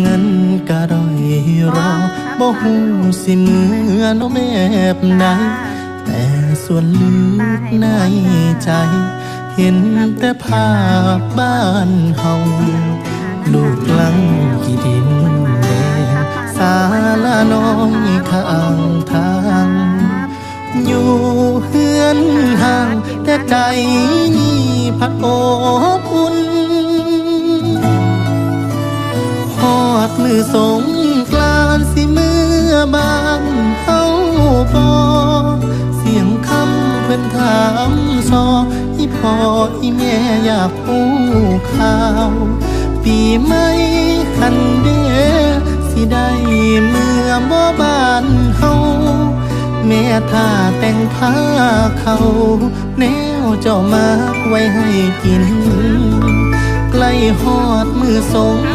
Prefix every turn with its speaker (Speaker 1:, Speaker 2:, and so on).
Speaker 1: เงินกะร่อยรอบ่ฮู้สิเมื่อน้องแบบใดแต่ส่วนลึกในใจ เห็นแต่ภาพบ้านเฮาลูกลังกี่ดินแดงศาลาน้อยข้างทาง อยู่เฮือนห่าง แต่ใจนี่พักอบอุ่น มือสงกลานสิเมื่อบานเฮาบอเสียงคำเพิ่นถามซออีพ่ออีแม่อยากหูข่าว ปีใหม่หันเดสิได้เมื่อบ่บ้านเฮาแม่ท่าแต่งผ้าเขาแนวเจ้ามาไว้ให้กิน ใกล้ฮอดมือสง